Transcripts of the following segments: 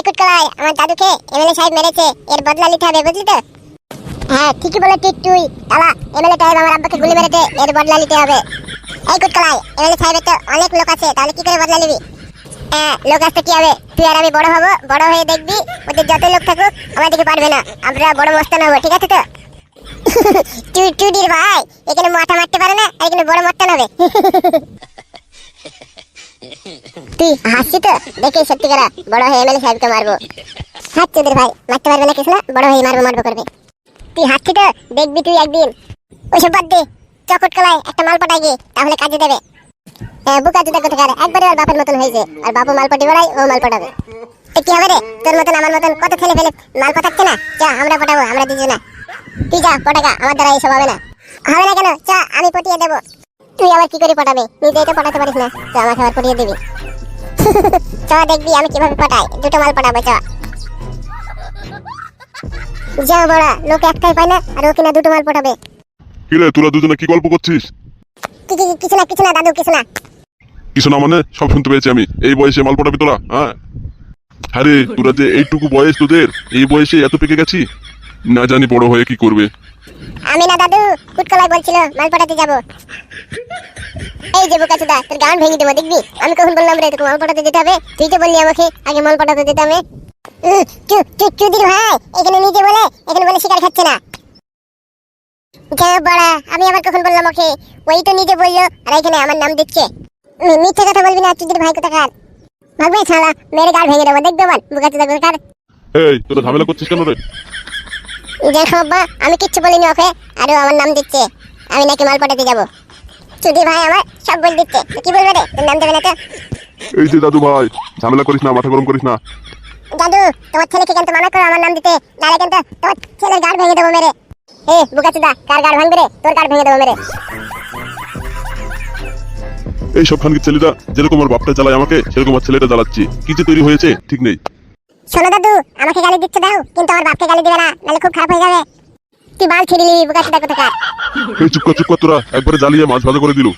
এই কুটকলাই আমার দাদুকে এমএলএ সাহেব মেরেছে। এর বদলা নিতে হবে, বুঝলি তো? হ্যাঁ ঠিকই বলেছিস তুই। দাদা, এমএলএ সাহেব আমার আব্বাকে গুলি মেরেছে, এর বদলা নিতে হবে। এই কুটকলাই এমএলএ সাহেবের তো অনেক লোক আছে, তাহলে কি করে বদলা নিবি? হ্যাঁ লোক আসতে কি হবে? তুই আর আমি বড় হব, বড় হয়ে দেখবি, ওদের যত লোক থাকুক আমাদেরকে পারবে না। আমরা বড় মস্তান হব, ঠিক আছে তো? তুই টুডির ভাই এখানে মাথা মারতে পারে না, এখানে বড় মস্তান হবে। তুই হাসছি তো। দেখে সত্যি করা বড় হয়ে এমএলএ সাহেবকে মারবো। হাত চোদের ভাই, মারতে পারবে না কিছু না বড় হয়ে মারবো মারবো করবে। তুই হাসছি তো, দেখবি তুই একদিন। ওইসব বাদ দে, চকট কলায় একটা মাল পাঠাই গিয়ে তাহলে কাজে দেবে। হ্যাঁ বুকা জুতা কোথাকার? একবারে ওর বাপের মতন হয়েছে। আর বাপু মাল পাঠিয়ে বেড়াই ও মাল পাঠাবে তো কি হবে রে? তোর মতন, আমার মতন কত ছেলে ফেলে মাল পাঠাচ্ছে না? চ আমরা পাঠাবো আমরা দুজনা। তুই যা, পটাকা, আমার দ্বারা এইসব হবে না। হবে না কেন? চ আমি পটিয়ে দেবো। তুই আবার কি করে পটাবে? নিজেই তো পটাতে পারিস না। চ আমাকে আবার পটিয়ে দিবি। চ দেখবি আমি কীভাবে পটাই। দুটো মাল পটাবো চ। যা বড়া লোক একটাই পায় না আর ও কিনা দুটো মাল পটাবে। কিরে তোরা দুজনে কি গল্প করছিস? কি- কি- কিছু না কিছু না দাদু কিছু না। কিছু না মানে? সব শুনতে পেয়েছি আমি। এই বয়সে মাল পড়াবি তোরা হ্যাঁ? হ্যাঁ রে তোরা যে এইটুকু বয়স তোদের এই বয়সে এত পেকে গেছি? না জানি বড় হয়ে কি করবে। আমি না দাদু, কুটকলাই বলছিল মাল পাঠাতে যাব। এই যে বোকা চুদা, তোর গান ভেঙে দেবো, দেখবি? আমি কখন বললাম রে, তোকে মাল পাঠাতে যেতে হবে? তুই তো বললি আমাকে, আগে মাল পাঠাতে যেতে হবে। ভাই, এখানে নিজে বলে, এখানে বলে শিকার খাচ্ছে না। বড়া, আমি আবার কখন বললাম ওকে? ওই তো নিজে বলল, আর এখানে আমার নাম দিচ্ছে। মিথ্যে কথা বলবি না, চুদির ভাই কোথাকার? ভাগবে ছাড়া মেরে গাল ভেঙে দেবো, দেখবে আমার বোকা চুদা এই তোরা ঝামেলা করছিস কেন রে? দেখো আব্বা আমি কিচ্ছু বলিনি ওকে আরও আমার নাম দিচ্ছে। আমি নাকি মাল পাঠাতে যাব। চুদি ভাই আমার সব বল দিচ্ছে। কি বলবে রে? তোর নাম দেবে না তো? এই যে দাদু ভাই ঝামেলা করিস না মাথা গরম করিস না। দাদু তোমার ছেলেকে কিন্তু মানা করো আমার নাম দিতে? নাহলে কিন্তু তোমার ছেলের গাড় ভেঙে দেবো মেরে। এ বুকা চুদা কার গাড় ভাঙবে রে? তোর গাড় ভেঙে দেবো মেরে। এই সব খানকে ছেলেটা যেরকম আমার বাপটা চালায় আমাকে সেরকম আমার ছেলেটা চালাচ্ছি কি যে তৈরি হয়েছে ঠিক নেই। শোনো দাদু আমাকে গালি দিচ্ছে দাও কিন্তু আমার বাপকে গালি দিবে না নাহলে খুব খারাপ হয়ে যাবে। তুই বাল ছিঁড়ে নিবি বুকা কোথাকার। এই চুপ কর চুপ কর তোরা একবারে জ্বালিয়ে মাছ ভাজা করে দিল।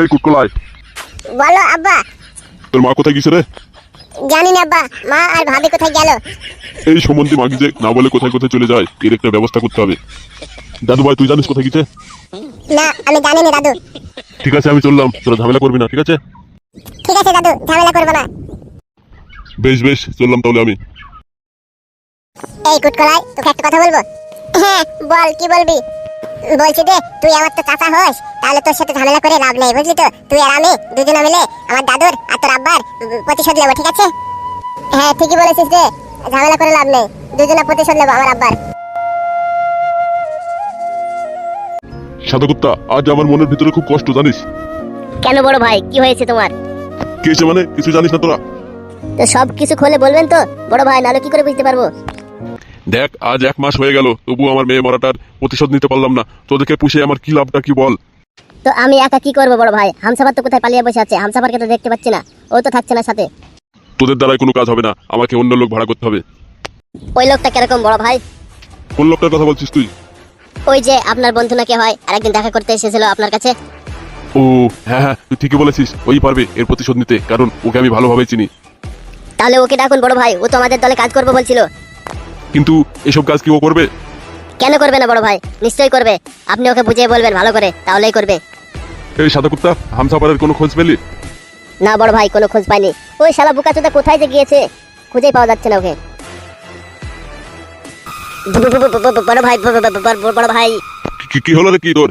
এই কুটকলাই বলো আব্বা। তোর মা কোথায় গেছে রে? জানি না আব্বা। মা আর ভাবি কোথায় গেল? এই সম্বন্ধে মাগি যে না বলে কোথায় কোথায় চলে যায় এর একটা ব্যবস্থা করতে হবে। দাদু ভাই তুই জানিস কোথায় গেছে? না আমি জানি না দাদু। ঠিক আছে আমি চললাম। তোরা ঝামেলা করবি না ঠিক আছে? ঠিক আছে দাদু ঝামেলা করব না। বেশ বেশ চললাম তাহলে আমি। এই কুটকলাই তোকে একটা কথা বলব? হ্যাঁ। বল কি বলবি? বলছি যে তুই আমার তো চাচা হোস তাহলে তোর সাথে ঝামেলা করে লাভ নেই বুঝলি তো? তুই আর আমি দুজনে মিলে আমার দাদুর আর তোর আব্বার প্রতিশোধ নেব ঠিক আছে? হ্যাঁ ঠিকই বলেছিস রে। ঝামেলা করে লাভ নেই দুজনে প্রতিশোধ নেব আমার আব্বার। সাদা কুত্তা আজ আমার মনের ভিতরে খুব কষ্ট জানিস? কেন বড় ভাই কি হয়েছে তোমার? কে হয়েছে মানে কিছু জানিস না তোরা? তো সব কিছু খুলে বলবেন তো? বড় ভাই নাহলে কি করে বুঝতে পারব? দেখ আজ এক মাস হয়ে গেল তবু আমার মেয়ে মরাটার প্রতিশোধ নিতে পারলাম না। তোদেরকে পুষে আমার কি লাভটা কি বল? তো আমি একা কি করব বড় ভাই? হামসাফার তো কোথায় পালিয়ে বসে আছে? হামসাফারকে তো দেখতে পাচ্ছি না। ও তো থাকছে না সাথে। তোদের দ্বারাই কোনো কাজ হবে না। আমাকে অন্য লোক ভাড়া করতে হবে। ওই লোকটা কীরকম বড় ভাই? কোন লোকটার কথা বলছিস তুই? ওই যে আপনার বন্ধু নাকি হয় আরেকদিন দেখা করতে এসেছিল আপনার কাছে। ও হ্যাঁ হ্যাঁ তুই ঠিকই বলেছিস ওই পারবে এর প্রতিশোধ নিতে কারণ ওকে আমি ভালোভাবে চিনি। তাহলে ওকে ডাকুন বড় ভাই ও তো আমাদের দলে কাজ করবে বলছিল কিন্তু এসব কাজ কি ও করবে কেন করবে না বড় ভাই নিশ্চয়ই করবে আপনি ওকে বুঝিয়ে বলবেন ভালো করে তাহলেই করবে এই সাদা কুত্তা হামসাপারের কোনো খোঁজ পেলি না বড় ভাই কোনো খোঁজ পাইনি ওই শালা বুকাচোদা কোথায় যে গিয়েছে খুঁজেই পাওয়া যাচ্ছে না ওকে বড় ভাই বড় ভাই কি- হলো রে কি তোর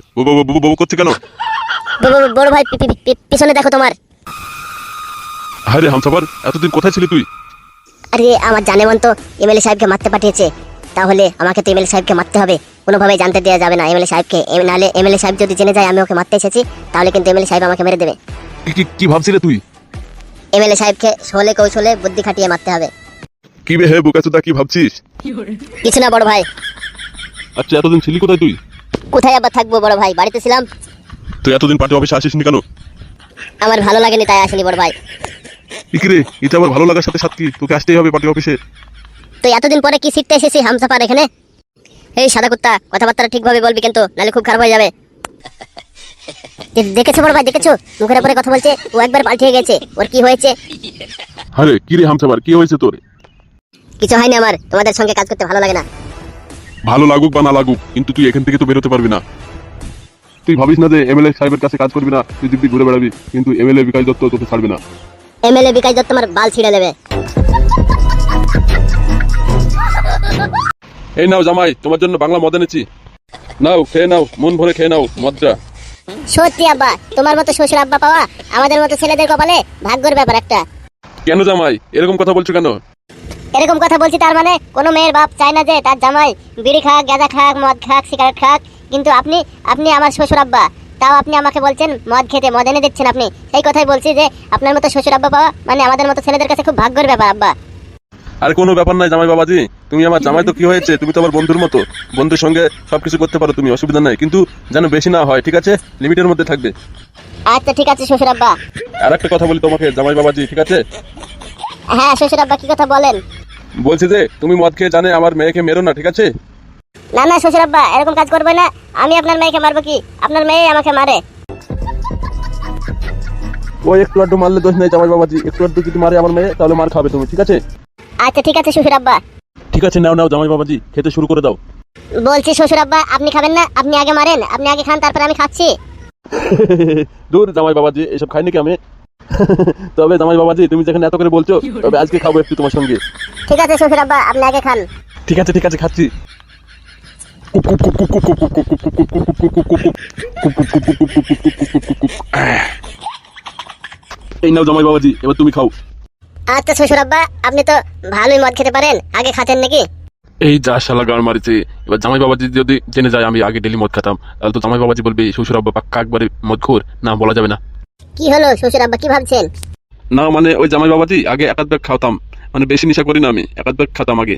বউ- করছে কেন বড় ভাই পিছনে দেখো তোমার হ্যাঁ রে এতদিন কোথায় ছিলি তুই? আরে আমার জানে মন তো এমএলএ সাহেবকে মারতে পাঠিয়েছে। তাহলে আমাকে তো এমএলএ সাহেবকে মারতে হবে। কোনোভাবে জানতে দেওয়া যাবে না এমএলএ সাহেবকে। এম- নাহলে এমএলএ সাহেব যদি জেনে যায় আমি ওকে মারতে এসেছি তাহলে কিন্তু এমএলএ সাহেব আমাকে মেরে দেবে। কি- কি কি ভাবছিলে তুই? এমএলএ সাহেবকে শোলে কৌশলে বুদ্ধি খাটিয়ে মারতে হবে। কি বে হে বুকাচুদা কি ভাবছিস? কিছু না বড় ভাই। আচ্ছা এতদিন ছিলি কোথায় তুই? কোথায় আবার থাকব বড় ভাই? বাড়িতে ছিলাম। তুই এতদিন পার্টি অফিসে আসিসনি কেন? আমার ভালো লাগেনি তাই আসেনি বড় ভাই। ইকরে এটা আমার ভালো লাগার সাথে সাথে তোকে আসতেই হবে পার্টি অফিসে। তো এতদিন পরে কি শিখতে এসেছি হামসাফার এখানে? এই সাদা কুত্তা কথাবার্তা ঠিকভাবে বলবি কিন্তু নাহলে খুব খারাপ হয়ে যাবে। দেখেছ বড় ভাই দেখেছ? মুখের উপরে কথা বলছে ও একবার পাল্টিয়ে গেছে ওর কি হয়েছে? আরে কি রে হামসাবার কি হয়েছে তোর? কিছু হয়নি আমার তোমাদের সঙ্গে কাজ করতে ভালো লাগে না। ভালো লাগুক বা না লাগুক কিন্তু তুই এখান থেকে তো বেরোতে পারবি না। তুই ভাবিস না যে এমএলএ সাহেবের কাছে কাজ করবি না তুই দিব্যি ঘুরে বেড়াবি কিন্তু এমএলএ বিকাশ দত্ত তোকে ছাড়বি না। এমএলএ বিকাশ দত্ত আমার বাল ছিঁড়ে দেবে। এই নাও জামাই তোমার জন্য বাংলা মদ এনেছি। নাও খেয়ে নাও মন ভরে খেয়ে নাও মদটা। সত্যি আব্বা তোমার মতো শ্বশুর আব্বা পাওয়া আমাদের মতো ছেলেদের কপালে ভাগ্যর ব্যাপার একটা। কেন জামাই এরকম কথা বলছো কেন? এরকম কথা বলছি তার মানে কোনো মেয়ের বাপ চায় না যে তার জামাই বিড়ি খাক গাঁজা খাক মদ খাক সিগারেট খাক। কিন্তু আপনি আপনি আমার শ্বশুর আব্বা। তাও আপনি আমাকে বলছেন মদ খেতে মদ এনে দিচ্ছেন আপনি। সেই কথাই বলছি যে আপনার মতো শ্বশুর আব্বা পাওয়া মানে আমাদের মতো ছেলেদের কাছে খুব ভাগ্যের ব্যাপার আব্বা। আর কোনো ব্যাপার নাই জামাই বাবাজি তুমি আমার জামাই তো কি হয়েছে? তুমি তো আমার বন্ধুর মতো। বন্ধুর সঙ্গে সবকিছু করতে পারো তুমি অসুবিধা নাই। কিন্তু যেন বেশি না হয় ঠিক আছে? লিমিটের মধ্যে থাকবে। আচ্ছা ঠিক আছে শ্বশুর আব্বা। আর একটা কথা বলি তোমাকে জামাই বাবাজি ঠিক আছে? হ্যাঁ শ্বশুর আব্বা কি কথা বলেন? বলছি যে তুমি মদ খেয়ে জানে আমার মেয়েকে মেরো না ঠিক আছে? না না শ্বশুর আব্বা এরকম কাজ করবে না। আমি আপনার মেয়েকে মারবো কি? আপনার মেয়ে আমাকে মারে। ওই একটু আড্ডু মারলে দোষ নেই জামাই বাবাজি। একটু আড্ডু যদি মারে আমার মেয়ে তাহলে মার খাবে তুমি ঠিক আছে? আচ্ছা ঠিক আছে শ্বশুর আব্বা। ঠিক আছে নাও নাও জামাই বাবাজি খেতে শুরু করে দাও। বলছি শ্বশুর আব্বা আপনি খাবেন না আপনি আগে মারেন আপনি আগে খান তারপর আমি খাচ্ছি। দূর জামাই বাবাজি এসব খাই নাকি আমি? তবে জামাই বাবাজি তুমি যেখানে এত করে বলছো তবে আজকে খাব একটু তোমার সঙ্গে। ঠিক আছে শ্বশুর আব্বা আপনি আগে খান। ঠিক আছে ঠিক আছে খাচ্ছি। এই নাও জামাই বাবাজি এবার তুমি খাও। আচ্ছা শ্বশুর আব্বা আপনি তো ভালোই মদ খেতে পারেন। আগে খাচ্ছেন নাকি? এই যা শালা গান মারিছে এবার জামাই বাবাজি যদি জেনে যায় আমি আগে ডেলি মদ খেতাম তাহলে তো জামাই বাবাজি বলবে শ্বশুর আব্বা পাক্কা একবারে মদ খোর। না বলা যাবে না। কি হলো শ্বশুর আব্বা কি ভাবছেন? না মানে ওই জামাই বাবাজি আগে এক খাওয়াতাম। মানে বেশি নেশা করি না আমি এক খাতাম আগে।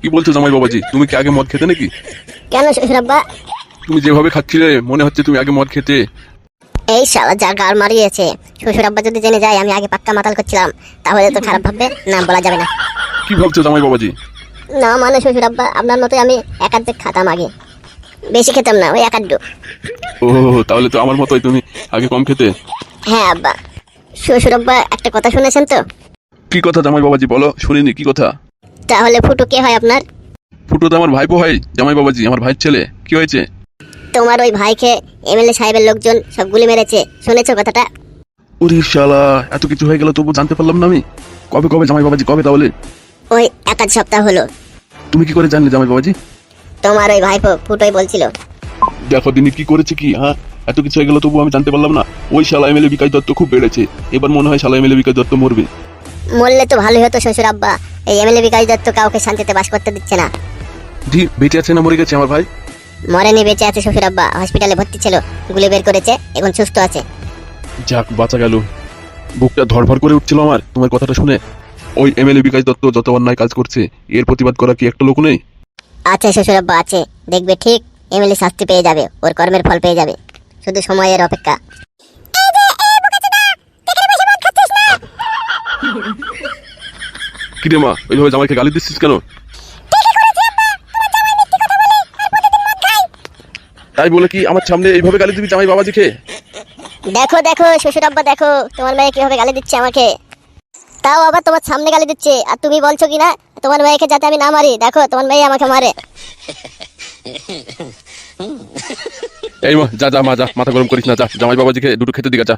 কি বলছো জামাই বাবাজি? তুমি কি আগে মদ খেতে নাকি? কেন শ্বশুর আব্বা তুমি যেভাবে খাচ্ছিলে মনে হচ্ছে তুমি আগে মদ খেতে। এই শালা যা গাল মারিয়েছে। শ্বশুর আব্বা যদি জেনে যায় আমি আগে পাক্কা মাতাল করছিলাম তাহলে তো খারাপ ভাববে না বলা যাবে না। কি ভাবছ জামাই বাবাজি? না মানে শ্বশুর আব্বা আপনার মতোই আমি এক আধ খাতাম আগে। বেশি খেতাম না ওই এক আধটু ও তাহলে তো আমার মতোই তুমি আগে কম খেতে। হ্যাঁ আব্বা। শ্বশুর আব্বা একটা কথা শুনেছেন তো? কি কথা জামাই বাবাজি বলো শুনিনি কি কথা? তাহলে ফুটু কে হয় আপনার? ফুটো তো আমার ভাইপো ভাই জামাই বাবাজি আমার ভাইয়ের ছেলে। কি হয়েছে? তোমার ওই ভাইকে এমএলএ সাহেবের লোকজন সব গুলি মেরেছে শুনেছো কথাটা? ওরে শালা এত কিছু হয়ে গেল তবু জানতে পারলাম না আমি। কবে কবে জামাই বাবাজি কবে তাহলে? ওই এক আধ সপ্তাহ হলো। তুমি কি করে জানলে জামাই বাবাজি? তোমার ওই ভাইপো ফুটোই বলছিল। দেখো দিনি কি করেছে কি হ্যাঁ? এত কিছু হয়ে গেল তবু আমি জানতে পারলাম না। ওই শালা এমএলএ বিকাশ দত্ত খুব বেড়েছে। এবার মনে হয় শালা এমএলএ বিকাশ দত্ত মরবে। মরলে তো ভালোই হতো শ্বশুর আব্বা। এই এমএলএ বিকাশ দত্ত কাউকে শান্তিতে বাস করতে দিচ্ছে না। জি বেঁচে আছে না মরে গেছে আমার ভাই? মরেনি বেঁচে আছে শ্বশুর আব্বা। হসপিটালে ভর্তি ছিল গুলি বের করেছে এখন সুস্থ আছে। যাক বাঁচা গেল। বুকটা ধরভর করে উঠছিল আমার তোমার কথাটা শুনে। ওই এমএলএ বিকাশ দত্ত যত অন্যায় কাজ করছে এর প্রতিবাদ করা কি একটা লোক নেই? আছে শ্বশুর আব্বা আছে। দেখবে ঠিক এমএলএ শাস্তি পেয়ে যাবে ওর কর্মের ফল পেয়ে যাবে। শুধু সময়ের অপেক্ষা। কি রে মা ওইভাবে জামাইকে গালি দিচ্ছিস কেন? তাই বলে কি আমার সামনে এইভাবে গালি দিবি জামাই বাবাজিকে? দেখো দেখো শ্বশুর আব্বা দেখো তোমার মেয়ে কীভাবে গালি দিচ্ছে আমাকে। তাও আবার তোমার সামনে গালি দিচ্ছে আর তুমি বলছো কি না তোমার মেয়েকে যাতে আমি না মারি দেখো তোমার মেয়ে আমাকে মারে। এই মা যা যা মা যা মাথা গরম করিস না যা জামাই বাবাজিকে দুটো খেতে দিগা যা।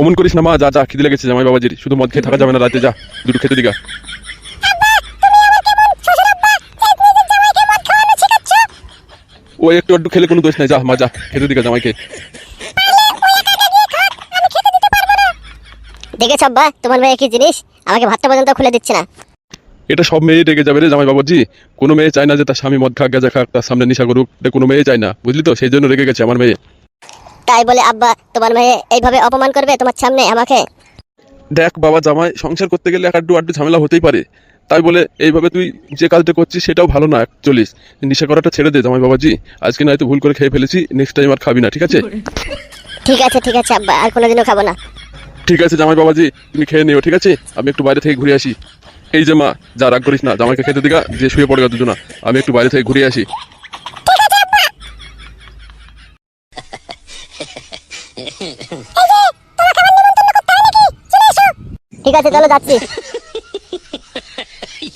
অমন করিস না মা যা যা খিদে লেগেছে জামাই বাবাজির। শুধু মদ খেয়ে থাকা যাবে না রাতে যা দুটো খেতে দিগা। ও একটু একটু খেলে কোনো দোষ নাই। যা মা যা খেতে দিগা জামাইকে। দেখেছ আব্বা তোমার মেয়ে কি জিনিস আমাকে ভাতটা পর্যন্ত খুলে দিচ্ছে না। এটা সব মেয়ে রেগে যাবে রে জামাই বাবাজি। কোনো মেয়ে চায় না যে তার স্বামী মদ খাক গাঁজা খাক তার সামনে নিশা করুক। এটা কোনো মেয়ে চায় না বুঝলি তো? সেই জন্য রেগে গেছে আমার মেয়ে। তাই বলে আব্বা তোমার মেয়ে এইভাবে অপমান করবে তোমার সামনে আমাকে? দেখ বাবা জামাই সংসার করতে গেলে এক আড্ডু আড্ডু ঝামেলা হতেই পারে। তাই বলে এইভাবে তুই যে কাজটা করছিস সেটাও ভালো না চলিস নেশা করাটা ছেড়ে দে জামাই বাবাজি। আজকে নয়তো ভুল করে খেয়ে ফেলেছি নেক্সট টাইম আর খাবি না ঠিক আছে? ঠিক আছে ঠিক আছে আব্বা আর কোনোদিনও খাব না। ঠিক আছে জামাই বাবাজি তুমি খেয়ে নিও ঠিক আছে? আমি একটু বাইরে থেকে ঘুরে আসি। এই যে মা যা রাগ করিস না জামাইকে খেতে দিগা যে শুয়ে পড়ে গা দুজনা আমি একটু বাইরে থেকে ঘুরে আসি। ঠিক আছে চলো যাচ্ছি।